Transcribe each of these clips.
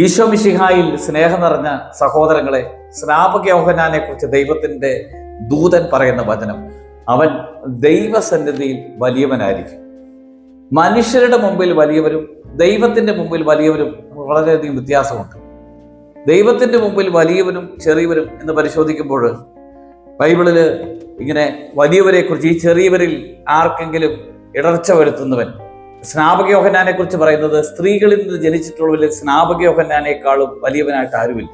ഈശോ മിശിഹായിൽ സ്നേഹം നിറഞ്ഞ സഹോദരങ്ങളെ സ്നാപക യോഹനാനെ കുറിച്ച് ദൈവത്തിന്റെ ദൂതൻ പറയുന്ന വചനം അവൻ ദൈവസന്നിധിയിൽ വലിയവനായിരിക്കും. മനുഷ്യരുടെ മുമ്പിൽ വലിയവരും ദൈവത്തിന്റെ മുമ്പിൽ വലിയവരും വളരെയധികം വ്യത്യാസമുണ്ട്. ദൈവത്തിന്റെ മുമ്പിൽ വലിയവനും ചെറിയവരും എന്ന് പരിശോധിക്കുമ്പോൾ ബൈബിളിൽ ഇങ്ങനെ വലിയവരെ കുറിച്ച് ഈ ചെറിയവരിൽ ആർക്കെങ്കിലും ഇടർച്ച വരുത്തുന്നവൻ സ്നാപകയോഹനാനെ കുറിച്ച് പറയുന്നത് സ്ത്രീകളിൽ നിന്ന് ജനിച്ചിട്ടുള്ളവരിൽ സ്നാപകയോഹനാനേക്കാളും വലിയവനായിട്ട് ആരുമില്ല.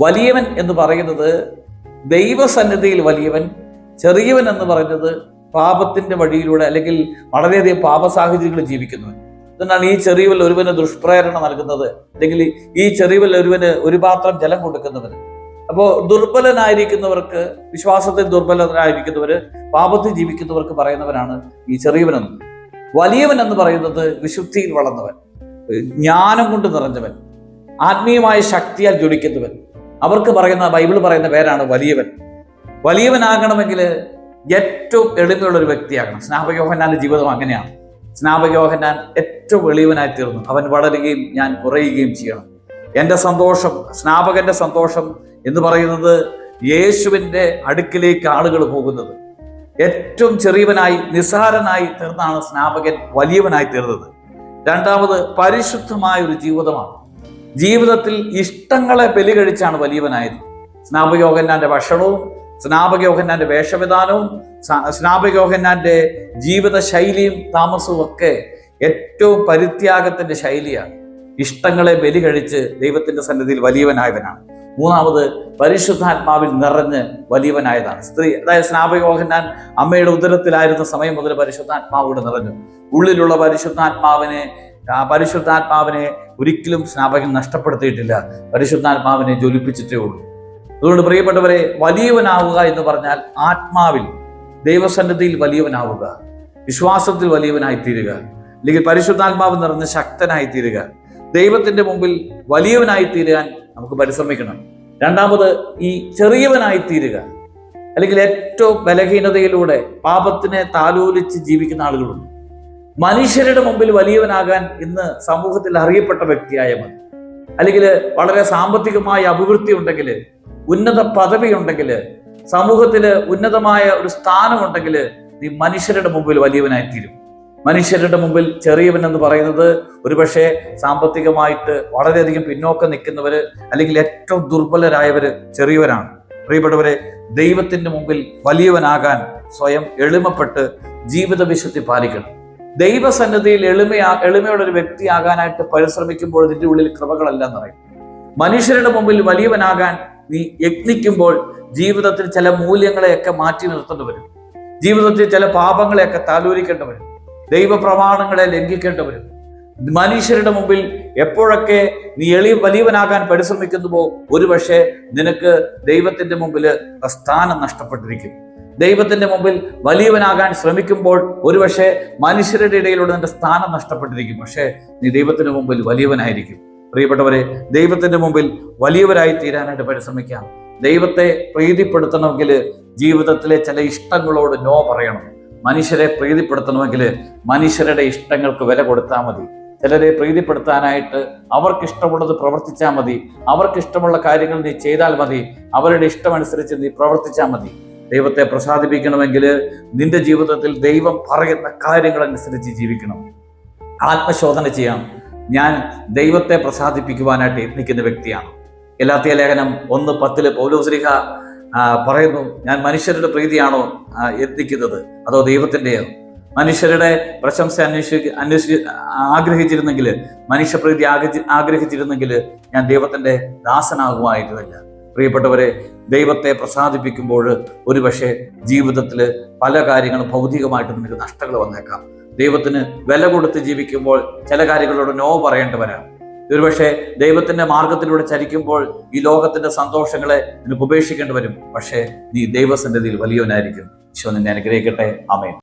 വലിയവൻ എന്ന് പറയുന്നത് ദൈവസന്നിധിയിൽ വലിയവൻ ചെറിയവൻ എന്ന് പറയുന്നത് പാപത്തിന്റെ വഴിയിലൂടെ അല്ലെങ്കിൽ വളരെയധികം പാപ സാഹചര്യങ്ങളിൽ ജീവിക്കുന്നവൻ. അതുകൊണ്ടാണ് ഈ ചെറിയവൽ ഒരുവന് ദുഷ്പ്രേരണ നൽകുന്നത് അല്ലെങ്കിൽ ഈ ചെറിയവൽ ഒരുവന് ഒരു പാത്രം ജലം കൊടുക്കുന്നവന്. അപ്പോൾ ദുർബലനായിരിക്കുന്നവർക്ക് വിശ്വാസത്തിൽ ദുർബലനായിരിക്കുന്നവര് പാപത്തിൽ ജീവിക്കുന്നവർക്ക് പറയുന്നവരാണ് ഈ ചെറിയവനെന്ന് വലിയവൻ എന്ന് പറയുന്നത് വിശുദ്ധിയിൽ വളർന്നവൻ ജ്ഞാനം കൊണ്ട് നിറഞ്ഞവൻ ആത്മീയമായ ശക്തിയാൽ ജ്വലിക്കുന്നവൻ. അവർക്ക് പറയുന്ന ബൈബിൾ പറയുന്ന പേരാണ് വലിയവൻ. വലിയവനാകണമെങ്കിൽ ഏറ്റവും എളിമയുള്ള ഒരു വ്യക്തിയാകണം സ്നാപകയോഹനാന്റെ ജീവിതം അങ്ങനെയാണ്. സ്നാപകയോഹനാൻ ഏറ്റവും എളിയവനായി തീർന്നു. അവൻ വളരുകയും ഞാൻ കുറയുകയും ചെയ്യണം. എന്റെ സന്തോഷം സ്നാപകന്റെ സന്തോഷം എന്ന് പറയുന്നത് യേശുവിന്റെ അടുക്കിലേക്ക് ആളുകൾ പോകുന്നത്. ഏറ്റവും ചെറിയവനായി നിസ്സാരനായി തീർന്നാണ് സ്നാപകൻ വലിയവനായി തീർന്നത്. രണ്ടാമത് പരിശുദ്ധമായ ഒരു ജീവിതമാണ്. ജീവിതത്തിൽ ഇഷ്ടങ്ങളെ ബലി കഴിച്ചാണ് വലിയവനായത് സ്നാപകയോഹന്നാന്റെ ഭക്ഷണവും സ്നാപകയോഹന്നാന്റെ വേഷവിധാനവും സ്നാപകയോഹന്നാന്റെ ജീവിത ശൈലിയും താമസവും ഒക്കെ ഏറ്റവും പരിത്യാഗത്തിന്റെ ശൈലിയാണ്. ഇഷ്ടങ്ങളെ ബലി കഴിച്ച് ദൈവത്തിന്റെ സന്നിധിയിൽ വലിയവനായവനാണ്. മൂന്നാമത് പരിശുദ്ധാത്മാവിൽ നിറഞ്ഞ് വലിയവനായതാണ്. സ്ത്രീ അതായത് സ്നാപകയോഹന്നാൻ അമ്മയുടെ ഉദരത്തിലായിരുന്ന സമയം മുതൽ പരിശുദ്ധാത്മാവോട് നിറഞ്ഞു. ഉള്ളിലുള്ള പരിശുദ്ധാത്മാവിനെ പരിശുദ്ധാത്മാവിനെ ഒരിക്കലും സ്നാപകൻ നഷ്ടപ്പെടുത്തിയിട്ടില്ല. പരിശുദ്ധാത്മാവിനെ ജ്വലിപ്പിച്ചിട്ടേ ഉള്ളൂ. അതുകൊണ്ട് പ്രിയപ്പെട്ടവരെ വലിയവനാവുക എന്ന് പറഞ്ഞാൽ ആത്മാവിൽ ദൈവസന്നിധിയിൽ വലിയവനാവുക വിശ്വാസത്തിൽ വലിയവനായി തീരുക അല്ലെങ്കിൽ പരിശുദ്ധാത്മാവ് നിറഞ്ഞ് ശക്തനായി തീരുക ദൈവത്തിന്റെ മുമ്പിൽ വലിയവനായി തീരാൻ നമുക്ക് പരിശ്രമിക്കണം. രണ്ടാമത് ഈ ചെറിയവനായി തീരുക അല്ലെങ്കിൽ ഏറ്റവും ബലഹീനതയിലൂടെ പാപത്തിനെ താലോലിച്ച് ജീവിക്കുന്ന ആളുകളുണ്ട്. മനുഷ്യരുടെ മുമ്പിൽ വലിയവനാകാൻ ഇന്ന് സമൂഹത്തിൽ അറിയപ്പെട്ട വ്യക്തിയായ മതി. അല്ലെങ്കിൽ വളരെ സാമ്പത്തികമായ അഭിവൃദ്ധി ഉണ്ടെങ്കിൽ ഉന്നത പദവി ഉണ്ടെങ്കിൽ സമൂഹത്തിൽ ഉന്നതമായ ഒരു സ്ഥാനമുണ്ടെങ്കിൽ നീ മനുഷ്യരുടെ മുമ്പിൽ വലിയവനായി തീരും മനുഷ്യരുടെ മുമ്പിൽ ചെറിയവൻ എന്ന് പറയുന്നത് ഒരുപക്ഷെ സാമ്പത്തികമായിട്ട് വളരെയധികം പിന്നോക്കം നിൽക്കുന്നവര് അല്ലെങ്കിൽ ഏറ്റവും ദുർബലരായവര് ചെറിയവരാണ്. പ്രിയപ്പെട്ടവരെ ദൈവത്തിന്റെ മുമ്പിൽ വലിയവനാകാൻ സ്വയം എളിമപ്പെട്ട് ജീവിത വിശുദ്ധി പാലിക്കണം. ദൈവസന്നദ്ധിയിൽ എളിമയാ എളിമയുള്ള ഒരു വ്യക്തിയാകാനായിട്ട് പരിശ്രമിക്കുമ്പോൾ ഇതിന്റെ ഉള്ളിൽ കൃപകളല്ല എന്നറിയും മനുഷ്യരുടെ മുമ്പിൽ വലിയവനാകാൻ നീ യത്നിക്കുമ്പോൾ ജീവിതത്തിൽ ചില മൂല്യങ്ങളെയൊക്കെ മാറ്റി നിർത്തേണ്ടി വരും. ജീവിതത്തിൽ ചില പാപങ്ങളെയൊക്കെ താലൂരിക്കേണ്ടി വരും. ദൈവപ്രമാണങ്ങളെ ലംഘിക്കേണ്ടി വരും. മനുഷ്യരുടെ മുമ്പിൽ എപ്പോഴൊക്കെ നീ എളി വലിയവനാകാൻ പരിശ്രമിക്കുന്നുവോ ഒരുപക്ഷെ നിനക്ക് ദൈവത്തിന്റെ മുമ്പിൽ സ്ഥാനം നഷ്ടപ്പെട്ടിരിക്കും. ദൈവത്തിന്റെ മുമ്പിൽ വലിയവനാകാൻ ശ്രമിക്കുമ്പോൾ ഒരുപക്ഷെ മനുഷ്യരുടെ ഇടയിലൂടെ നിന്റെ സ്ഥാനം നഷ്ടപ്പെട്ടിരിക്കും. പക്ഷേ നീ ദൈവത്തിന്റെ മുമ്പിൽ വലിയവനായിരിക്കും. പ്രിയപ്പെട്ടവരെ ദൈവത്തിന്റെ മുമ്പിൽ വലിയവരായി തീരാനായിട്ട് പരിശ്രമിക്കാം. ദൈവത്തെ പ്രീതിപ്പെടുത്തണമെങ്കിൽ ജീവിതത്തിലെ ചില ഇഷ്ടങ്ങളോട് നോ പറയണം. മനുഷ്യരെ പ്രീതിപ്പെടുത്തണമെങ്കിൽ മനുഷ്യരുടെ ഇഷ്ടങ്ങൾക്ക് വില കൊടുത്താൽ മതി. ചിലരെ പ്രീതിപ്പെടുത്താനായിട്ട് അവർക്ക് ഇഷ്ടമുള്ളത് പ്രവർത്തിച്ചാൽ മതി. അവർക്ക് ഇഷ്ടമുള്ള കാര്യങ്ങൾ നീ ചെയ്താൽ മതി. അവരുടെ ഇഷ്ടമനുസരിച്ച് നീ പ്രവർത്തിച്ചാൽ മതി. ദൈവത്തെ പ്രസാദിപ്പിക്കണമെങ്കിൽ നിന്റെ ജീവിതത്തിൽ ദൈവം പറയുന്ന കാര്യങ്ങൾ അനുസരിച്ച് ജീവിക്കണം. ആത്മശോധന ചെയ്യാം. ഞാൻ ദൈവത്തെ പ്രസാദിപ്പിക്കുവാനായിട്ട് യത്നിക്കുന്ന വ്യക്തിയാണ്. എല്ലാത്തിയ ലേഖനം ഒന്ന് പത്തിൽ പൗലോസ്ലിഹ പറയുന്നു ഞാൻ മനുഷ്യരുടെ പ്രീതിയാണോ എത്തിക്കുന്നത്? അതോ ദൈവത്തിന്റെയോ മനുഷ്യരുടെ പ്രശംസ അന്വേഷിക്ക അന്വേഷി ആഗ്രഹിച്ചിരുന്നെങ്കിൽ മനുഷ്യപ്രീതി ആഗ്രഹി ആഗ്രഹിച്ചിരുന്നെങ്കിൽ ഞാൻ ദൈവത്തിന്റെ ദാസനാകുമായിരുന്നില്ല. പ്രിയപ്പെട്ടവരെ ദൈവത്തെ പ്രസാദിപ്പിക്കുമ്പോൾ ഒരുപക്ഷെ ജീവിതത്തിൽ പല കാര്യങ്ങളും ഭൗതികമായിട്ട് നിനക്ക് നഷ്ടങ്ങൾ വന്നേക്കാം. ദൈവത്തിന് വില കൊടുത്ത് ജീവിക്കുമ്പോൾ ചില കാര്യങ്ങളോട് നോ പറയേണ്ടി വരാം. ഒരുപക്ഷെ ദൈവത്തിന്റെ മാർഗത്തിലൂടെ ചരിക്കുമ്പോൾ ഈ ലോകത്തിന്റെ സന്തോഷങ്ങളെ നിനക്ക് ഉപേക്ഷിക്കേണ്ടി വരും. പക്ഷേ നീ ദൈവസന്നിധിയിൽ വലിയവനായിരിക്കും. ഈശോ നിന്നെ അനുഗ്രഹിക്കട്ടെ. അമേൻ